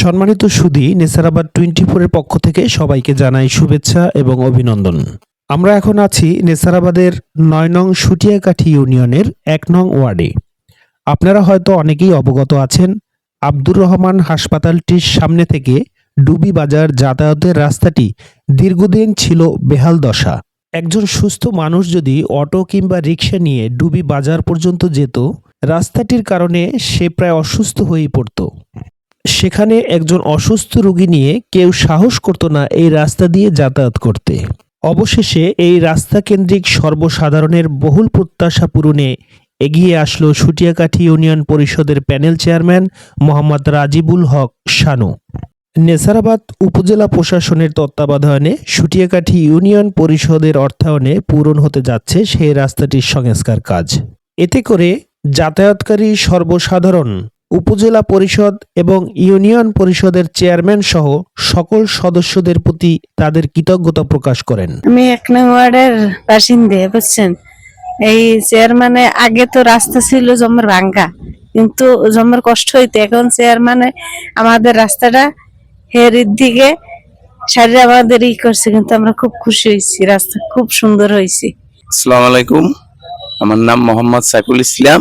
সম্মানিত সুধী নেসারাবাদ টোয়েন্টি ফোরের পক্ষ থেকে সবাইকে জানাই শুভেচ্ছা এবং অভিনন্দন। আমরা এখন আছি নেসারাবাদের নয় নং সুটিয়াকাঠি ইউনিয়নের এক নং ওয়ার্ডে। আপনারা হয়তো অনেকেই অবগত আছেন, আব্দুর রহমান হাসপাতালটির সামনে থেকে ডুবি বাজার যাতায়াতের রাস্তাটি দীর্ঘদিন ছিল বেহাল দশা। একজন সুস্থ মানুষ যদি অটো কিংবা রিক্সা নিয়ে ডুবি বাজার পর্যন্ত যেত, রাস্তাটির কারণে সে প্রায় অসুস্থ হয়েই পড়তো। সেখানে একজন অসুস্থ রোগী নিয়ে কেউ সাহস করত না এই রাস্তা দিয়ে যাতায়াত করতে। অবশেষে এই রাস্তা কেন্দ্রিক সর্বসাধারণের বহুল প্রত্যাশা পূরণে এগিয়ে আসলো সুটিয়াকাঠি ইউনিয়ন পরিষদের প্যানেল চেয়ারম্যান মোহাম্মদ রাজিবুল হক শানু। নেসারাবাদ উপজেলা প্রশাসনের তত্ত্বাবধানে সুটিয়াকাঠি ইউনিয়ন পরিষদের অর্থায়নে পূরণ হতে যাচ্ছে সেই রাস্তাটির সংস্কার কাজ। এতে করে যাতায়াতকারী সর্বসাধারণ উপজেলা পরিষদ এবং ইউনিয়ন পরিষদের চেয়ারম্যান সহ সকল সদস্যদের প্রতি তাদের কৃতজ্ঞতা প্রকাশ করেন। আমি এক নং ওয়ার্ডের বাসিন্দে বুঝছেন? এই চেয়ারম্যানে আগে তো রাস্তা ছিল জমের ভাঙ্গা কিন্তু জমের কষ্ট হইতে। এখন চেয়ারম্যানে আমাদের রাস্তাটা হেরির দিকে সারিয়ে আমাদের ই করছে কিন্তু আমরা খুব খুশি হয়েছি রাস্তা খুব সুন্দর হয়েছে। আসসালামু আলাইকুম। আমার নাম মোহাম্মদ সাইফুল ইসলাম।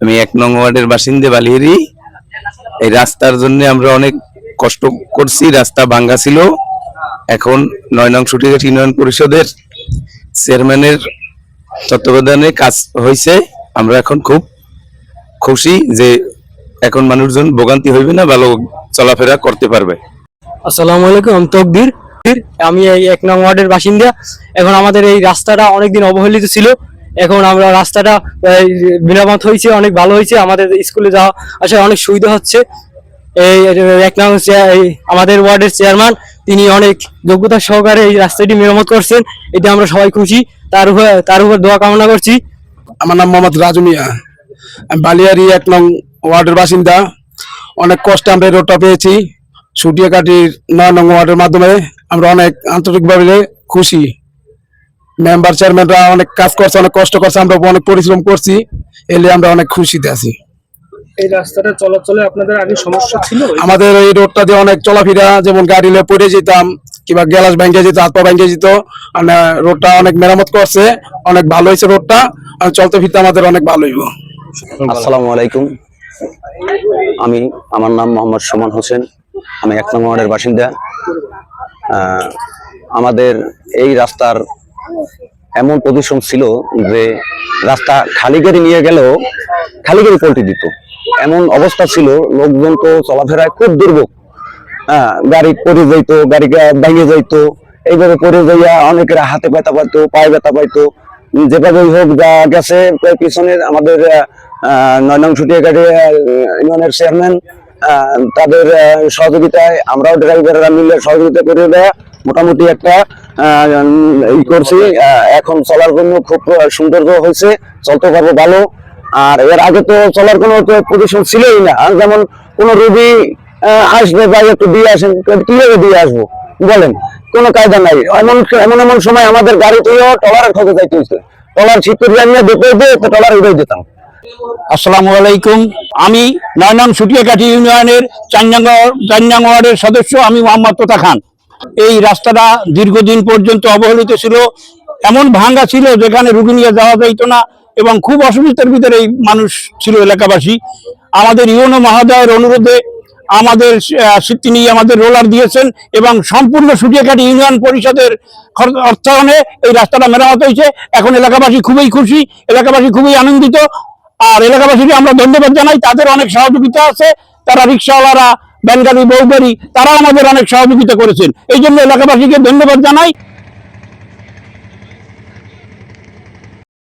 আমি এক নং ওয়ার্ডের বাসিন্দা বালিয়ারি এই রাস্তার জন্য আমরা অনেক কষ্ট করছি, রাস্তা ভাঙ্গা ছিল। এখন নয় নং সুটিঘাট ইউনিয়ন পরিষদের চেয়ারম্যানের তত্ত্বাবধানে কাজ হয়েছে। আমরা এখন খুব খুশি যে এখন মানুষজন ভোগান্তি হইবে না, ভালো চলাফেরা করতে পারবে। আসসালামু আলাইকুম, আমি তকবীর। আমি এই এক নং ওয়ার্ডের বাসিন্দা। এখন আমাদের এই রাস্তাটা অনেকদিন অবহেলিত ছিল। এখন আমরা রাস্তাটা মেরামত হয়েছে, অনেক ভালো হয়েছে, আমাদের স্কুলে যাওয়া আসা অনেক সুবিধা হচ্ছে। এই এক নং চেয়া- এই, আমাদের ওয়ার্ডের চেয়ারম্যান, তিনি অনেক যোগ্যতা সহকারে এই রাস্তাটি মেরামত করছেন। এতে আমরা সবাই খুশি। তার উপর তার উপর দোয়া কামনা করছি। আমার নাম মোহাম্মদ রাজু মিয়া। আমি বালিয়ারি এক নং ওয়ার্ডের বাসিন্দা। অনেক কষ্টে আমরা রোডটা পেয়েছি। সুটিয়াকাটির নয় নং ওয়ার্ডের মাধ্যমে আমরা অনেক আন্তরিকভাবে খুশি। মেম্বার চেয়ারম্যানরা অনেক কাজ করছে অনেক কষ্ট করছে আমরা অনেক পরিশ্রম করছি এলে আমরা অনেক খুশিতে আছি। এই রাস্তাটা চলাচলে আপনাদের আগে সমস্যা ছিল? আমাদের এই রোডটা দিয়ে অনেক চলাফেরা যেমন গাড়ি নিয়ে পড়ে যেতাম কিংবা গ্যালাস যেত হাত পা ব্যাংকে যেত মানে রোডটা অনেক মেরামত করছে অনেক ভালো হয়েছে রোডটা আর চলতে ফিরতে আমাদের অনেক ভালো হইব। আসসালামু আলাইকুম। আমি আমার নাম মোহাম্মদ সুমন হোসেন আমি এক নম্বর ওয়ার্ডের বাসিন্দা। আহ, আমাদের এই রাস্তার এমন পজিশন ছিল যে রাস্তা খালি গাড়ি নিয়ে গেলেও খালি গাড়ি পল্টি দিত। এমন অবস্থা ছিল, লোকজন তো চলাফেরায় খুব দুর্ভোগ। হ্যাঁ গাড়ি পড়ে যাইতো গাড়ি ভেঙে যাইতো, এইভাবে পড়ে যাইয়া অনেকের হাতে ব্যথা পাইতো, পায়ে ব্যথা পাইতো। যেভাবে হোক যা গেছে পিছনে আমাদের নয় নং ছুটিয়া গাড়ি ইউনিয়নের চেয়ারম্যান তাদের সহযোগিতায় আমরাও ড্রাইভাররা মিলে সহযোগিতা করে দেয়া। মোটামুটি একটা ই করছি। এখন চলার জন্য খুব আহ, সৌন্দর্য হয়েছে। চলতে পারব ভালো। আর এর আগে তো চলার কোনো পজিশন ছিলই না। যেমন কোন আহ, আসবে বা একটু দিয়ে আসেন কীভাবে দিয়ে আসব? বলেন। কোনো কায়দা নাই। এমন এমন এমন সময় আমাদের গাড়িতেও টলারের খোঁজে যাইতে হয়েছে টলার ঠিক করে জানিয়ে দেখে দিয়ে তো টলার উড়ে যেতাম আসসালামু আলাইকুম। আমি নয় নং সুটিয়াকাঠি ইউনিয়নের চান্নাং চান্নাং ওয়ার্ডের সদস্য। আমি মোহাম্মদ তোতা খান। এই রাস্তাটা দীর্ঘদিন পর্যন্ত অবহেলিত ছিল। এমন ভাঙ্গা ছিল যেখানে রুগী নিয়ে যাওয়া যাইতো না এবং খুব অসুবিধার ভিতরে এই মানুষ ছিল এলাকাবাসী। আমাদের ইউনো মহোদয়ের অনুরোধে আমাদের তিনি আমাদের রোলার দিয়েছেন এবং সম্পূর্ণ সুটিয়াকাঠি ইউনিয়ন পরিষদের অর্থায়নে এই রাস্তাটা মেরামত হয়েছে। এখন এলাকাবাসী খুবই খুশি, এলাকাবাসী খুবই আনন্দিত। আর এলাকাবাসীকে আমরা ধন্যবাদ জানাই। তাদের অনেক সহযোগিতা আছে। তারা রিক্সাওয়ালারা ব্যানগাড়ি বউগাড়ি তারা আমাদের অনেক সহযোগিতা করেছেন। এই জন্য এলাকাবাসীকে ধন্যবাদ জানাই।